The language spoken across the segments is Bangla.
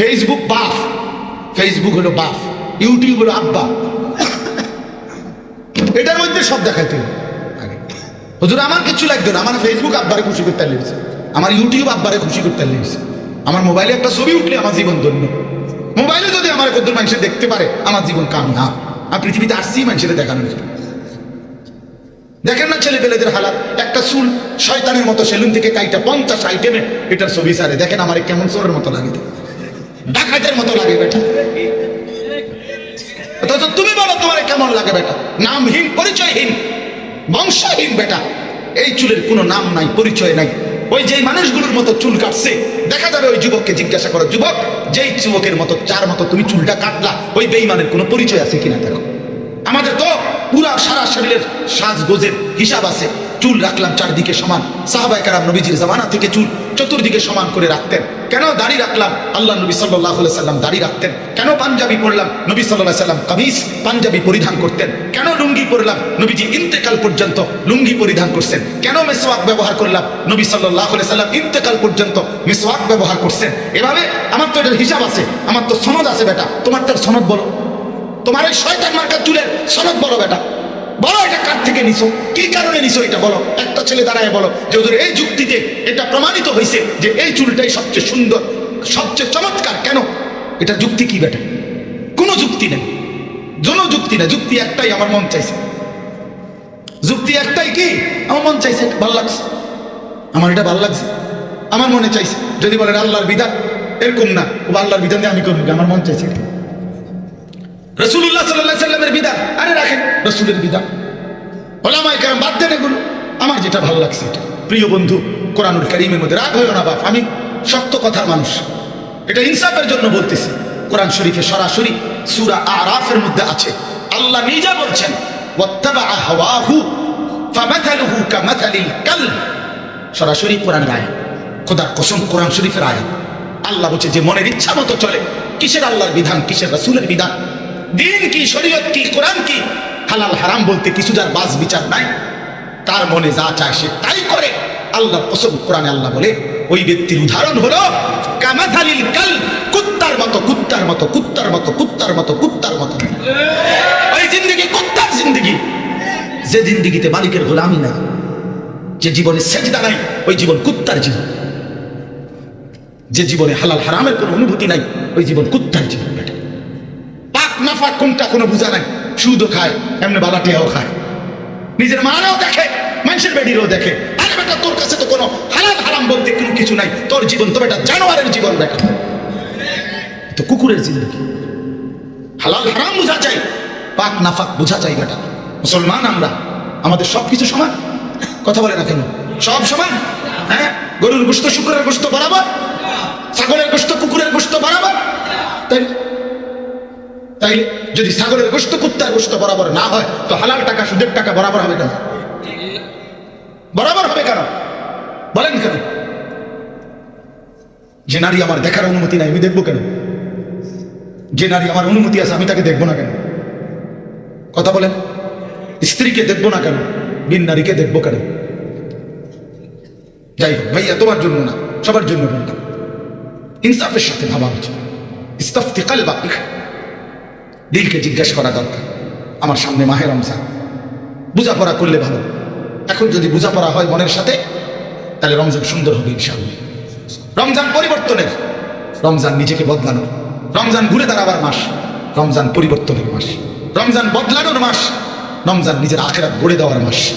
ফেসবুক বাপ ফেসবুক হলো বাপ ইউটিউব হলো আব্বা। এটার মধ্যে সব দেখাই তুই হুজুর, আমার কিছু লাগতো না। আমার ফেসবুক আব্বারে খুশি করতে লেগেছে আমার ইউটিউব আব্বারে খুশি করতে লেগেছে আমার মোবাইলে একটা ছবি উঠলে আমার জীবন ধন্য। মোবাইলে যদি আমার কত মানুষের দেখতে পারে, আমার জীবন কামিয়াব। আর পৃথিবীতে আসছি মানুষের দেখানোর জন্য দেখেন না ছেলে পেলেদের হালাত? একটা চুল শয়তানের মতো সেলুন থেকে কাইটা পঞ্চাশ আইটেমে এটার ছবি সারে দেখেন আমার কেমন চোরের মতো লাগে। ডাকাতের মতো লাগে বেটা। তুমি বলো তোমার কেমন লাগে বেটা? নামহীন, পরিচয়হীন, বংশহীন বেটা। এই চুলের কোনো নাম নাই, পরিচয় নাই। ওই যেই মানুষগুলোর মতো চুল কাটছে, দেখা যাবে ওই যুবককে জিজ্ঞাসা করো, যুবক, যেই যুবকের মতো চার মতো তুমি চুলটা কাটলা, ওই বেইমানের কোনো পরিচয় আছে কিনা দেখো? আমাদের তো পুরা সারা শরীরের সাজগোজের হিসাব আছে। চুল রাখলাম চারদিকে সমান। সাহাবাই কারাম নবীজির জামানা থেকে চুল চতুর্দিকে সমান করে রাখতেন। কেন দাড়ি রাখলাম? আল্লাহ নবী সাল্লাহ সাল্লাম দাড়ি রাখতেন। কেন পাঞ্জাবি পরলাম? নবী সাল্লাহ সাল্লাম কামিজ, পাঞ্জাবি পরিধান করতেন। কেন লুঙ্গি পরলাম? নবীজি ইন্তেকাল পর্যন্ত লুঙ্গি পরিধান করছেন। কেন মেসোয়াক ব্যবহার করলাম? নবী সাল্লাহ সাল্লাম ইন্তেকাল পর্যন্ত মেসোয়াক ব্যবহার করছেন। এভাবে আমার তো এটার হিসাব আছে। আমার তো সনদ আছে বেটা। তোমার তার সনদ বলো। তোমার এই শয়তান মার্কার চুলের সনদ বলো বেটা। বলো এটা কার থেকে নিছো? কি কারণে নিছো এটা বলো? একটা ছেলে দাঁড়ায় বলো যে ওদের এই যুক্তিতে এটা প্রমাণিত হয়েছে যে এই চুলটাই সবচেয়ে সুন্দর, সবচেয়ে চমৎকার। কেন? এটা যুক্তি কি বেটা কোনো যুক্তি নেই। কোনো যুক্তি না যুক্তি একটাই আমার মন চাইছে। যুক্তি একটাই কি? আমার মন চাইছে ভালো লাগছে। আমার এটা ভালো লাগছে। আমার মনে চাইছে। যদি বলেন আল্লাহর বিধান, এরকম না। ও আল্লাহর বিধান দিয়ে আমি করব আমার মন চাইছে। রসুল্লাহ সাল্লাহ সাল্লামের বিধান আরে রাখেন, রসুলের বিধান ওলামাই কেন বাদ দেন এগুলো। আমার যেটা ভালো লাগছে প্রিয় বন্ধু, কোরআনুল করিমের মধ্যে রাগ হইও না বাপ, আমি শক্ত কথার মানুষ। এটা ইনসাফের জন্য বলতেছি। কোরআন শরীফে সরাসরি সুরা আরাফের মধ্যে আছে। আল্লাহ নিজে বলছেন সরাসরি কোরআনের আয়াত। খোদার কসম, কোরআন শরীফের আয়াত। আল্লাহ বলছে, যে মনের ইচ্ছা মতো চলে, কিসের আল্লাহর বিধান, কিসের রাসূলের বিধান? দিন কি, শরীয়ত কি, কোরআন কি? হালাল, হারাম বলতে কিছু যার বাস বিচার নাই। তার মনে যা চায় সে তাই করে। আল্লাহ কসম কোরআনে আল্লাহ বলে, ওই ব্যক্তির উদাহরণ হলো, কামাথালিল কাল, কুত্তার মতো কুত্তার মতো কুত্তার মতো কুত্তার মতো কুত্তার মতো। ওই জিন্দগি, কুত্তার জিন্দগি। যে জিন্দগিতে মালিকের গোলামি নাই, যে জীবনে সেজদা নাই, ওই জীবন কুত্তার জীবন। যে জীবনে হালাল, হারামের কোনো অনুভূতি নাই, ওই জীবন কুত্তার জীবন নাফাক কোনটা কোনো বোঝা নাই। সুদও খায়, এমনি বালাটিয়াও খায়। নিজের মারাও দেখে, মানুষের বেডিরও দেখে। আরে বেটা, তোর কাছে তো কোনো হালাল হারাম বলতে কোনো কিছু নাই। তোর জীবন তো বেটা জানোয়ারের জীবন বেটা। তো কুকুরের জিন্দগি। হালাল হারাম বোঝা চাই পাক নাফাক বোঝা চাই বেটা। মুসলমান আমরা, আমাদের সব কিছু সমান। কথা বলে না কেন? সব সমান? হ্যাঁ? গরুর গোস্ত শুকুরের গোস্ত বরাবর? ছাগলের গোস্ত কুকুরের গোস্ত বরাবর? তাই তাই যদি ছাগলের গোস্ত কুত্তার গোস্ত বরাবর না হয়, তো হালাল টাকা, সুদের টাকা বরাবর হবে কেন? বরাবর হবে কেন? বলেন কেন? যে নারী আমার দেখার অনুমতি নাই, আমি দেখব কেন? যে নারী আমার অনুমতি আছে, আমি তাকে দেখব না কেন? কথা বলেন। স্ত্রীকে দেখব না কেন? বিন নারীকে দেখব কেন? যাই হোক, ভাইয়া, তোমার জন্য না, সবার জন্য ইনসাফের সাথে ভাবা উচিত। ইস্তফতি কালবাক। দিলকে জিজ্ঞেস করা দরকার। আমার সামনে মাহের রমজান। বোঝাপড়া করলে ভালো। এখন যদি বোঝাপড়া হয় মনের সাথে, তাহলে রমজান সুন্দর হবে ইনশাআল্লাহ। রমজান পরিবর্তনের, রমজান নিজেকে বদলানোর, রমজান ঘুরে দাঁড়াবার মাস, রমজান পরিবর্তনের মাস, রমজান বদলানোর মাস, রমজান নিজের আখেরাত গড়ে দেওয়ার মাস,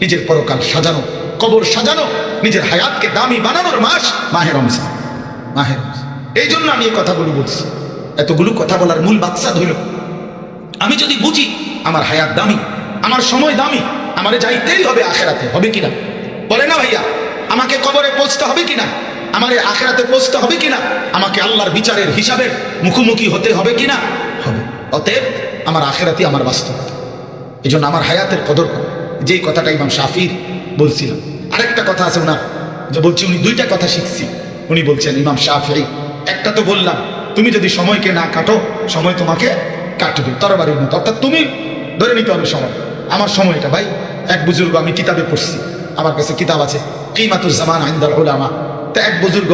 নিজের পরকাল সাজানো, কবর সাজানো, নিজের হায়াতকে দামি বানানোর মাস মাহে রমজান। মাহে রমজান। এই জন্য আমি এই কথাগুলো বলছি। এতগুলো কথা বলার মূল বাচ্চা হইল আমি যদি বুঝি, আমার হায়াত দামি, আমার সময় দামি, আমারে যাইতেই হবে আখেরাতে, হবে কিনা? বলে না ভাইয়া, আমাকে কবরে পৌঁছতে হবে কিনা? আমার আখেরাতে পৌঁছতে হবে কিনা? আমাকে আল্লাহর বিচারের হিসাবের মুখোমুখি হতে হবে কিনা? হবে। অতএব আমার আখেরাতে আমার বাস্তবতা। এই জন্য আমার হায়াতের কদর কর। যেই কথাটা ইমাম শাফির বলছিলাম আরেকটা কথা আছে ওনার যে বলছি উনি দুইটা কথা শিখছি। উনি বলছেন, ইমাম শাফি, একটা তো বললাম তুমি যদি সময়কে না কাটো, সময় তোমাকে কাটবে। তরবারির মতো। অর্থাৎ তুমি ধরে নিতে হবে সময়। আমার সময়টা ভাই। এক বুজুর্গ আমি কিতাবে পড়ছি। আমার কাছে কিতাব আছে কিমাতুর জামান আইন্দাল ওলামা তা এক বুজুর্গ,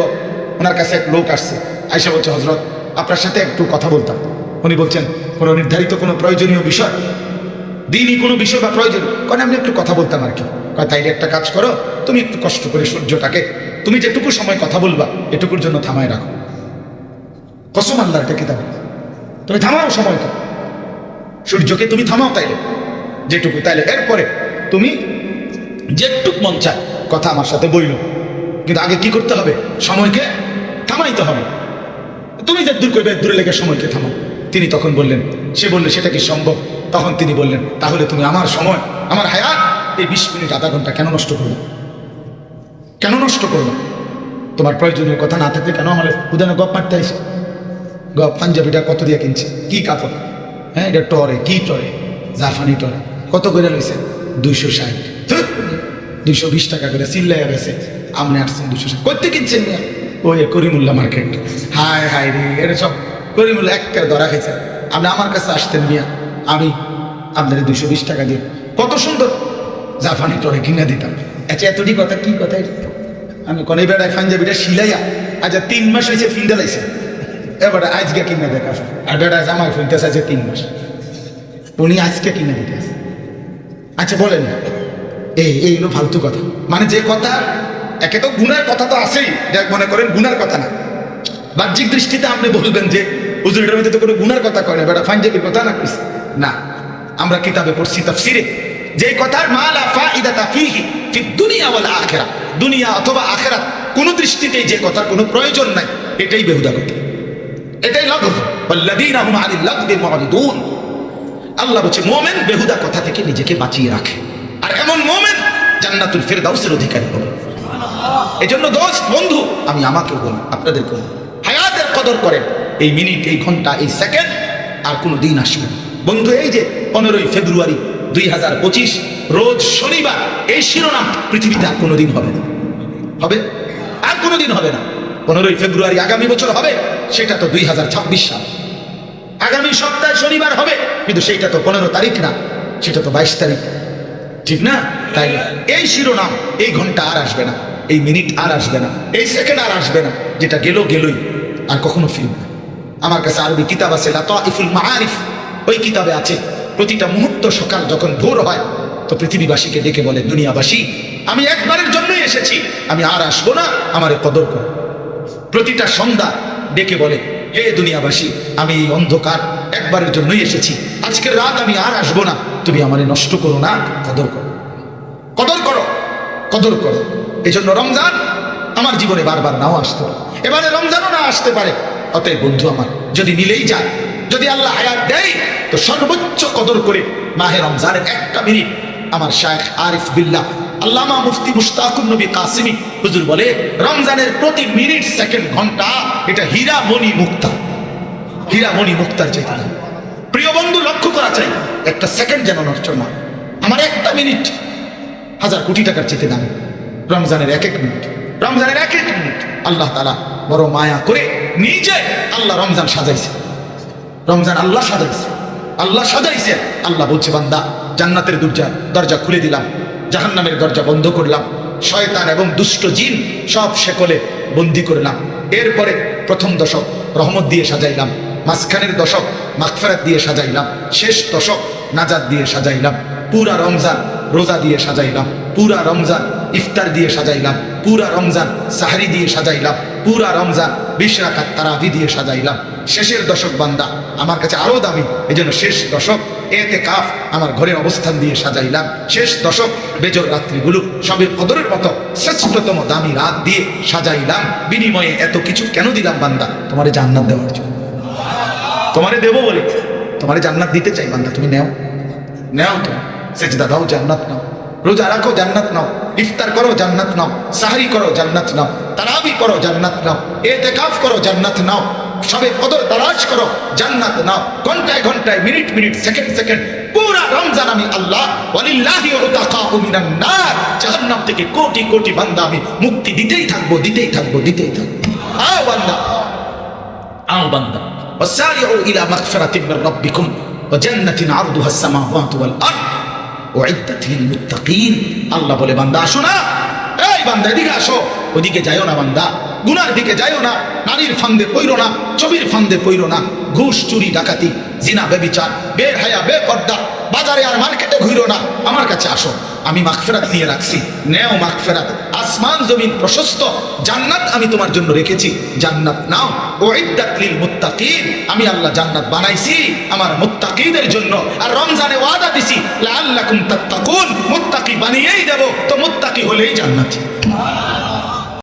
ওনার কাছে এক লোক আসছে। আয়সা বলছে হজরত আপনার সাথে একটু কথা বলতাম। উনি বলছেন, কোনো নির্ধারিত কোনো প্রয়োজনীয় বিষয়? দিনই কোনো বিষয় বা প্রয়োজন? কারণ আমি একটু কথা বলতাম আর কি। তাইলে একটা কাজ করো। তুমি একটু কষ্ট করে সূর্যটাকে, তুমি যেটুকু সময় কথা বলবা, এটুকুর জন্য থামায় রাখো। কসম আল্লাহর এটা কিতাব। তুমি থামাও সময়কে সূর্যকে তুমি থামাও তাইলে। যেটুকু তাইলে। এরপরে তুমি যেটুক মন চায় কথা আমার সাথে বইল। কিন্তু আগে কি করতে হবে? সময়কে থামাইতে হবে। তুমি যে দূর করবে, দূরে লেগে সময়কে থামাও। তিনি তখন বললেন, সে বললে, সেটা কি সম্ভব? তখন তিনি বললেন, তাহলে তুমি আমার সময়, আমার হায়াত, এই বিশ মিনিট, আধা ঘণ্টা কেন নষ্ট করবে কেন নষ্ট করবে তোমার প্রয়োজনীয় কথা না থাকলে কেন আমার উদাহরণ গপ মারতে আইসে? পাঞ্জাবিটা কত দিয়ে কিনছে? কি কাপড়? হ্যাঁ এটা টরে, কি টরে? জাফানি টরে। কত করে লইছে? দুইশো ষাট। দুইশো বিশ টাকা করে চিল্লাইয়া গেছে। আপনি আসছেন দুইশো ষাট। করতে কিনছেন না? ওই করিমুল্লা মার্কেট। হায় হায় রে, এটা সব করিমুল্লা একটা ধরা খেয়েছে আপনি আমার কাছে আসতেন মিয়া। আমি আপনাদের দুইশো বিশ টাকা দিয়ে। কত সুন্দর জাফানি টরে কিনে দিতাম। আচ্ছা এতটি কথা কি কথা আমি কনে বেড়ায় পাঞ্জাবিটা সিলাইয়া আচ্ছা তিন মাস হয়েছে ফিন্ডা লাইছে। এবারে আজকে কিনে দেখা বেড়ায় জামাই ফিনতেছে আছে তিন মাস। উনি আজকে কিনে দিতে আচ্ছা বলেন। এই এই হলো ফালতু কথা। মানে যে কথা, একে তো গুনার কথা তো আছেই। যাক, মনে করেন গুনার কথা না। বাহ্যিক দৃষ্টিতে আপনি বলবেন যে হুজুরের মধ্যে তো কোনো গুনার কথা কয় না। বেটা ফাইনজাবির কথা না না, আমরা কিতাবে পড়ছি তাফসিরে। যে কথার মালা ফাইদাতা ফিহি ফি দুনিয়া ওয়াল আখিরা দুনিয়া অথবা আখিরাত কোন দৃষ্টিতেই যে কথার কোনো প্রয়োজন নাই, এটাই বেহুদা কথা। এটাই লাগবি আল্লাহ বলছে, মোমেন বেহুদা কথা থেকে নিজেকে বাঁচিয়ে রাখে। আর এমন মোমেন জান্নাতুল ফেরদাউসের অধিকারী হবে। এজন্য দোস্ত, বন্ধু, আমি আমাকেও বলি, আপনাদেরকেও হায়াতের কদর করেন। এই মিনিট, এই ঘণ্টা, এই সেকেন্ড আর কোনো দিন আসবে। বন্ধু, এই যে পনেরোই ফেব্রুয়ারি দুই হাজার পঁচিশ, রোজ শনিবার, এই শিরোনাম পৃথিবীতে আর কোনো দিন হবে না। হবে? আর কোনো দিন হবে না। পনেরোই ফেব্রুয়ারি আগামী বছর হবে। সেটা তো দুই হাজার ছাব্বিশ সাল। আগামী সপ্তাহে শনিবার হবে, কিন্তু সেইটা তো পনেরো তারিখ না, সেটা তো বাইশ তারিখ। ঠিক না? তাই এই শিরোনাম, এই ঘণ্টা আর আসবে না, এই মিনিট আর আসবে না, এই সেকেন্ড আর আসবে না, যেটা গেল গেলই, আর কখনো ফিরবে না। আমার কাছে আরবি কিতাব আছে লাতাইফুল মাআরিফ, ওই কিতাবে আছে, প্রতিটা মুহূর্ত সকাল যখন ভোর হয়, তো পৃথিবীবাসীকে ডেকে বলে, দুনিয়াবাসী, আমি একবারের জন্যই এসেছি, আমি আর আসব না, আমার কদর করো। প্রতিটা সন্ধ্যা ডেকে বলে, হে দুনিয়াবাসী, আমি এই অন্ধকার একবারের জন্যই এসেছি। আজকের রাত আমি আর আসব না। তুমি আমারে নষ্ট করো না। কদর করো। কদর করো। কদর করো। এই জন্য রমজান আমার জীবনে বারবার নাও আসতে এবারে রমজানও না আসতে পারে। অতএব বন্ধু আমার, যদি মিলেই যায়, যদি আল্লাহ হায়াত দেয়, তো সর্বোচ্চ কদর করে মাহে রমজানের একটা মিনিট আমার শায়েখ আরিফ বিল্লাহ আল্লামা মুফতি মুশতাকুর নবী কাসিমি হুজুর বলে, রমজানের প্রতি মিনিট সেকেন্ড ঘণ্টা এটা হীরা মণি মুক্তা। হীরা মণি মুক্তার চাইতে দাম। প্রিয় বন্ধু, লক্ষ্য করা চাই, একটা সেকেন্ড যেন নষ্ট না আমার একটা মিনিট, হাজার কোটি টাকার চেতে দামি রমজানের এক এক মিনিট, রমজানের এক এক মিনিট আল্লাহ তালা বড় মায়া করে নিজে আল্লাহ রমজান সাজাইছে। রমজান আল্লাহ সাজাইছে। আল্লাহ সাজাইছে, আল্লাহ বলছে, বান্দা, জান্নাতের দরজা দরজা খুলে দিলাম। জাহান্নামের দরজা বন্ধ করলাম। শয়তান এবং দুষ্ট জিন সব শেকলে বন্দি করলাম। এরপরে প্রথম দশক রহমত দিয়ে সাজাইলাম। মাঝখানের দশক মাগফেরাত দিয়ে সাজাইলাম। শেষ দশক নাজাদ দিয়ে সাজাইলাম। পুরা রমজান রোজা দিয়ে সাজাইলাম। পুরা রমজান ইফতার দিয়ে সাজাইলাম। পুরা রমজান সাহারি দিয়ে সাজাইলাম। পুরা রমজান বিশ রাখাত তারাবি দিয়ে সাজাইলাম। শেষের দশক বান্দা আমার কাছে আরও দামি। এই জন্য শেষ দশক, এতে কাফ আমার ঘরের অবস্থান দিয়ে সাজাইলাম। শেষ দশক, বেজর রাত্রিগুলো সবে কদরের মতো শ্রেষ্ঠতম দামি রাত দিয়ে সাজাইলাম। বিনিময়ে এত কিছু কেন দিলাম বান্দা? তোমারে জান্নাত দেওয়ার জন্য। তোমারে দেবো বলে। তোমারে জান্নাত দিতে চাই বান্দা, তুমি নেও। নেও তুমি সেজদা দাও, জান্নাত নাও। রোজা রাখো, জান্নাত নাও। ইফতার করো, জান্নাত নাও। সাহারি করো, জান্নাত নাও। তারাবি করো, জান্নাত নাও। এতেকাফ করো, জান্নাত নাও। সবে কদর দারাজ করো জান্নাত না ঘন্টায় ঘন্টায় মিনিট মিনিট সেকেন্ড সেকেন্ড পুরা রমজান আমি আল্লাহ ওয়ালিল্লাহি ওয়া মিনান নার। জাহান্নাম থেকে কোটি কোটি বান্দা আমি মুক্তি দিতেই থাকব দিতেই থাকব দিতেই থাকব। আও বান্দা। আও বান্দা। ওয়াসারিউ ইলা মাগফিরাতিন মির রাব্বিকুম ওয়া জান্নাতিন আরদুহাস সামাওয়াতু ওয়াল আরদ। উইদ্দাত লিল মুত্তাকিন। আল্লাহ বলে বান্দা আসো না। এই বান্দা এদিকে আসো। ওদিকে যাইও না বান্দা। গুনার দিকে যাইও না। নারীর ফান্দে পইরো না, ছবির ফান্দে পইরো না। ঘুষ, চুরি, ডাকাতি, জিনা, বেবিচার বে হায়া বে পর্দা বাজারে আর মার্কেটে ঘুরো না। আমার কাছে আসো, আমি মাগফেরাত নিয়ে রাখছি। নেও মাগফেরাত। আসমান জমিন প্রশস্ত, জান্নাত আমি তোমার জন্য রেখেছি। জান্নাত নাও। ও লিল মুত্তাকিন। আমি আল্লাহ জান্নাত বানাইছি, আমার মুত্তাকিদের জন্য। আর রমজানে ওয়াদা দিছি, লাআল্লাকুম তাত্তাকুন। মুত্তাকি বানিয়েই দেব, তো মুত্তাকি হলেই জান্নাত।